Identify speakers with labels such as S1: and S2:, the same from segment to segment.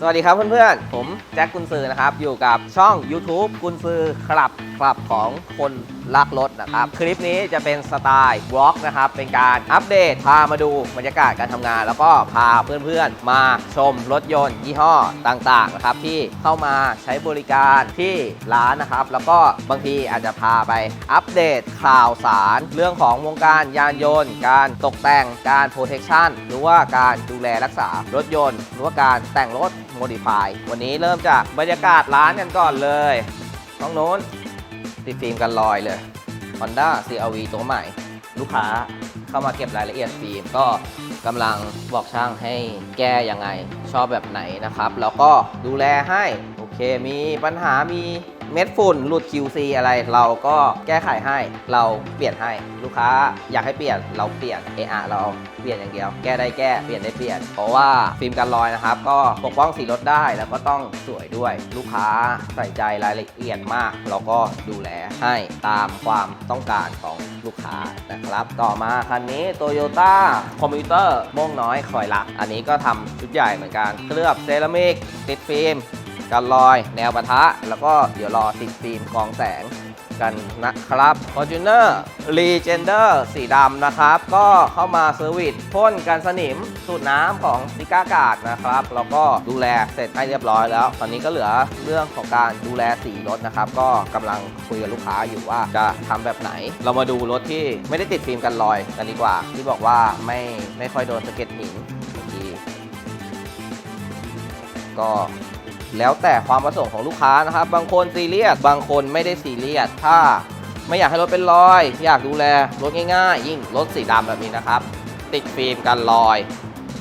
S1: สวัสดีครับเพื่อนๆ ผมแจ็คกุนซือนะครับ อยู่กับช่อง YouTube กุนซือคลับคลับของคน รักรถนะครับ คลิปนี้จะเป็นสไตล์บล็อกนะครับ เป็นการอัปเดต พามาดูบรรยากาศการทำงาน แล้วก็พาเพื่อนๆ มาชมรถยนต์ ยี่ห้อต่างๆนะครับที่เข้ามาใช้บริการที่ร้านนะครับ แล้วก็บางทีอาจจะพาไปอัปเดตข่าวสารเรื่องของวงการยานยนต์ การตกแต่งการโปรเทคชั่นหรือว่าการดูแลรักษารถยนต์ หรือว่าการแต่งรถโมดิฟายวันนี้เริ่มจากบรรยากาศร้านกันก่อนเลยต้องโน้น ติดฟิล์มกันลอยเลย Honda CRV ตัวใหม่ ลูกค้าเข้ามาเก็บรายละเอียดฟิล์มก็กำลังบอกช่างให้แก้ยังไงชอบแบบไหนนะครับ แล้วก็ดูแลให้ โอเคมีปัญหามี เม็ดฝุ่นหลุด QC อะไร เราก็แก้ไขให้เราเปลี่ยนให้ลูกค้าอยากให้เปลี่ยนเราเปลี่ยนเออเราเปลี่ยนอย่างเดียว แก้ได้แก้เปลี่ยนได้เปลี่ยน เพราะว่าฟิล์มกันรอยนะครับ ก็ปกป้องสีรถได้แล้วก็ต้องสวยด้วย ลูกค้าใส่ใจรายละเอียดมาก เราก็ดูแลให้ตามความต้องการของลูกค้านะครับ ต่อมาคันนี้ Toyota คอมพิวเตอร์ม่วงน้อยคอยรัก อันนี้ก็ทำชุดใหญ่เหมือนกันเคลือบเซรามิกติดฟิล์ม กันรอยแนวปะทะ แล้วก็เดี๋ยวรอติดฟิล์มกองแสงกันนะครับ Fortuner Legender สีดำนะครับ ก็เข้ามาเซอร์วิสพ่นกันสนิมสูตรน้ำของซิก้ากาดนะครับ แล้วก็ดูแลเสร็จให้เรียบร้อยแล้ว ตอนนี้ก็เหลือเรื่องของการดูแลสีรถนะครับ ก็กำลังคุยกับลูกค้าอยู่ว่าจะทำแบบไหน เรามาดูรถที่ไม่ได้ติดฟิล์มกันรอยกันดีกว่า ที่บอกว่าไม่ไม่ค่อยโดนสะเก็ดหินก็ แล้วแต่ความประสงค์ของลูกค้านะครับ บางคนซีเรียส บางคนไม่ได้ซีเรียส ถ้าไม่อยากให้รถเป็นรอย อยากดูแลรถง่ายๆ ยิ่งรถสีดำแบบนี้นะครับ ติดฟิล์มกันรอย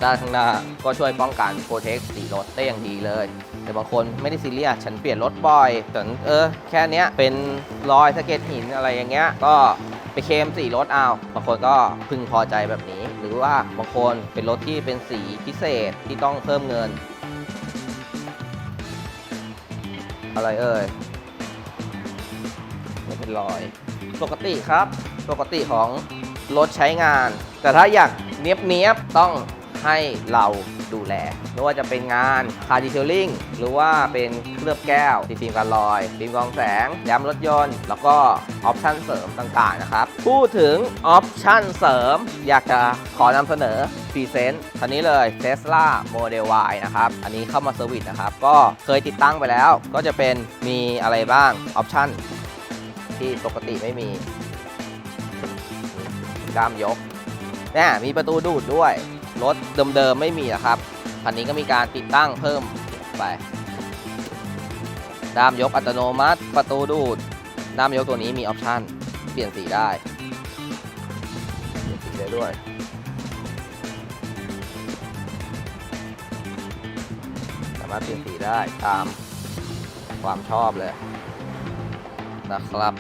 S1: ด้านข้างหน้าก็ช่วยป้องกันโปรเทคสีรถได้อย่างดีเลย แต่บางคนไม่ได้ซีเรียส ฉันเปลี่ยนรถบ่อยแต่เออ แค่นี้เป็นรอยสะเก็ดหินอะไรอย่างเงี้ย ก็ไปเคมสีรถเอาบางคนก็พึงพอใจแบบนี้ หรือว่าบางคนเป็นรถที่เป็นสีพิเศษที่ต้องเพิ่มเงิน อะไรเอ่ยไม่เป็นรอย ปกติครับ ปกติของรถใช้งาน แต่ถ้าอยากเนี้ยบเนี้ยบๆต้องให้เรา ดูแลไม่ว่าจะเป็นงานคาร์ดิเทลลิงหรือว่าเป็นเคลือบแก้วติดฟิล์มกันรอยฟิล์มกองแสงย้ำรถยนต์ แล้วก็ออปชั่นเสริมต่างๆนะครับ พูดถึงออปชั่นเสริม อยากจะขอนำเสนอพรีเซนต์คันนี้เลย Tesla Model Y นะครับ อันนี้เข้ามาเซอร์วิสนะครับ ก็เคยติดตั้งไปแล้ว ก็จะเป็นมีอะไรบ้างออปชั่นที่ปกติไม่มีกล้ามยกเนี่ยมีประตูดูดด้วย รถเดิมๆไม่มีนะครับคันนี้ก็มีการติดตั้งเพิ่มไปด้ามยกอัตโนมัติ ประตูดูดด้ามยกตัวนี้มีออปชันเปลี่ยนสีได้เปลี่ยนสีได้ด้วยสามารถเปลี่ยนสีได้ตามความชอบเลยนะครับ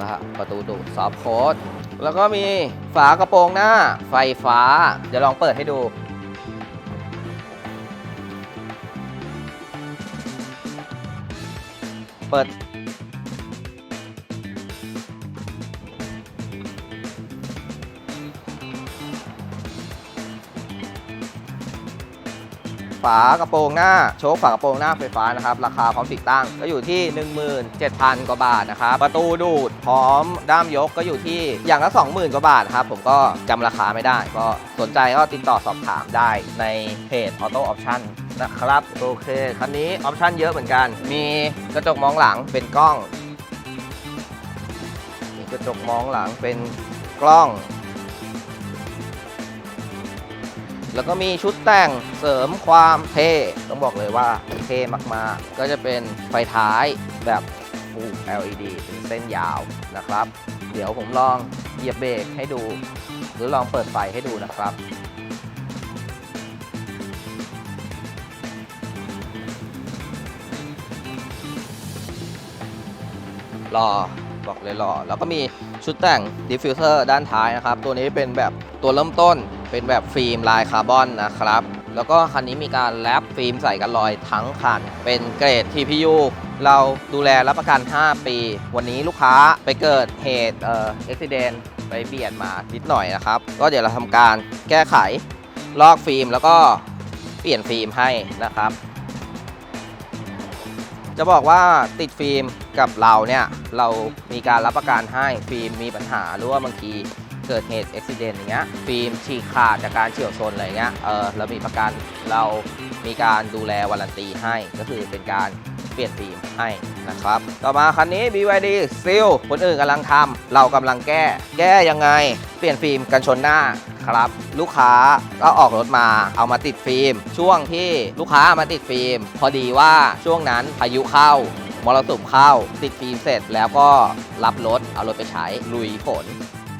S1: นะฮะประตูดูซอฟต์โค้ดแล้วก็มีฝากระโปรงหน้าไฟฟ้า เดี๋ยวลองเปิดให้ดูเปิดากระโปรงหน้าโชคฝากระโปรงหน้าไฟฟ้านะครับราคาพร้อมติดตั้งก็อยู่ที่ 17,000 กว่าบาทนะครับประตูดูดพร้อมด้ามยกก็อยู่ที่อย่างละ 20,000 กว่าบาทครับผมก็จำราคาไม่ได้ ก็สนใจก็ติดต่อสอบถามได้ในเพจ Auto Option นะครับโอเคคันนี้ออปชั่นเยอะเหมือนกัน มีกระจกมองหลังเป็นกล้อง มีกระจกมองหลังเป็นกล้อง แล้วก็มีชุดแต่งเสริมความเท่ ต้องบอกเลยว่าเท่มากๆ ก็จะเป็นไฟท้ายแบบ Full LED เป็นเส้นยาวนะครับ เดี๋ยวผมลองเหยียบเบรกให้ดู หรือลองเปิดไฟให้ดูนะครับรอ บอกเลยรอแล้วก็มีชุดแต่งดิฟฟิวเซอร์ด้านท้ายนะครับ ตัวนี้เป็นแบบตัวเริ่มต้น เป็นแบบฟิล์มลายคาร์บอนนะครับ แล้วก็คันนี้มีการแรปฟิล์มใส่กันรอยทั้งคัน เป็นเกรด TPU เราดูแลรับประกัน 5 ปี วันนี้ลูกค้าไปเกิดเหตุเอ่ออุบิเหตุไปเบียดมานิดหน่อยนะครับ ก็เดี๋ยวเราทำการแก้ไขลอกฟิล์มแล้วก็เปลี่ยนฟิล์มให้นะครับ จะบอกว่าติดฟิล์มกับเราเนี่ย เรามีการรับประกันให้ฟิล์มมีปัญหาหรือว่าบางทีเกิดเหตุอุบิเหตุอย่างเงี้ยฟิล์มฉีกขาดจากการเฉี่ยวชนอะไรเงี้ยเออเรามีประกันเรามีการดูแลวารันตีให้ก็คือเป็นการ ปลี่ยนฟิล์มให้นะครับ ต่อมาคันนี้ BYD Seal คนอื่นกำลังทำเรากำลังแก้ แก้ยังไง เปลี่ยนฟิล์มกันชนหน้าครับ ลูกค้าก็ออกรถมาเอามาติดฟิล์ม ช่วงที่ลูกค้ามาติดฟิล์ม พอดีว่าช่วงนั้นพายุเข้ามรสุมเข้าติดฟิล์มเสร็จแล้วก็รับรถเอารถไปใช้ลุยฝน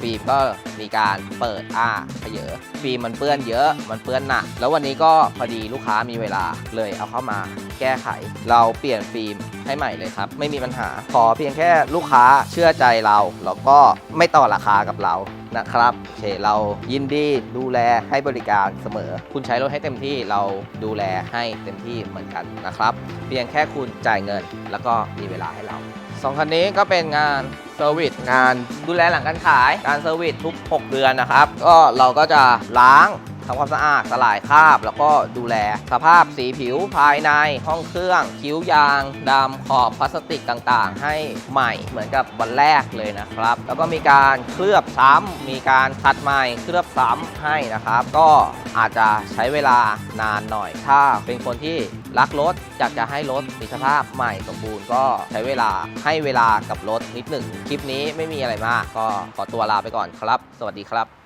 S1: ฟิล์มก็มีการเปิดอ้าเผยอฟิล์มมันเปื้อนเยอะ มันเปื้อนหนัก แล้ววันนี้ก็พอดีลูกค้ามีเวลาเลยเอาเข้ามาแก้ไข เราเปลี่ยนฟิล์มให้ใหม่เลยครับ ไม่มีปัญหา ขอเพียงแค่ลูกค้าเชื่อใจเรา แล้วก็ไม่ต่อราคากับเรานะครับโอเคเรายินดีดูแลให้บริการเสมอ คุณใช้รถให้เต็มที่เราดูแลให้เต็มที่เหมือนกันนะครับ เพียงแค่คุณจ่ายเงิน แล้วก็มีเวลาให้เราสองคันนี้ก็เป็นงาน เซอร์วิสงานดูแลหลังการขายการเซอร์วิสทุก 6 เดือนนะครับ ก็เราก็จะล้าง ทำความสะอาดสลายคราบ แล้วก็ดูแล สภาพสีผิวภายในห้องเครื่อง คิ้วยางดำขอบพลาสติกต่างๆ ให้ใหม่เหมือนกับวันแรกเลยนะครับ แล้วก็มีการเคลือบซ้ำมีการขัดใหม่เคลือบซ้ำให้นะครับ ก็อาจจะใช้เวลานานหน่อย ถ้าเป็นคนที่รักรถอยากจะให้รถมีสภาพใหม่สมบูรณ์ก็ใช้เวลาให้เวลากับรถนิดหนึ่ง คลิปนี้ไม่มีอะไรมาก ก็ขอตัวลาไปก่อนครับ สวัสดีครับ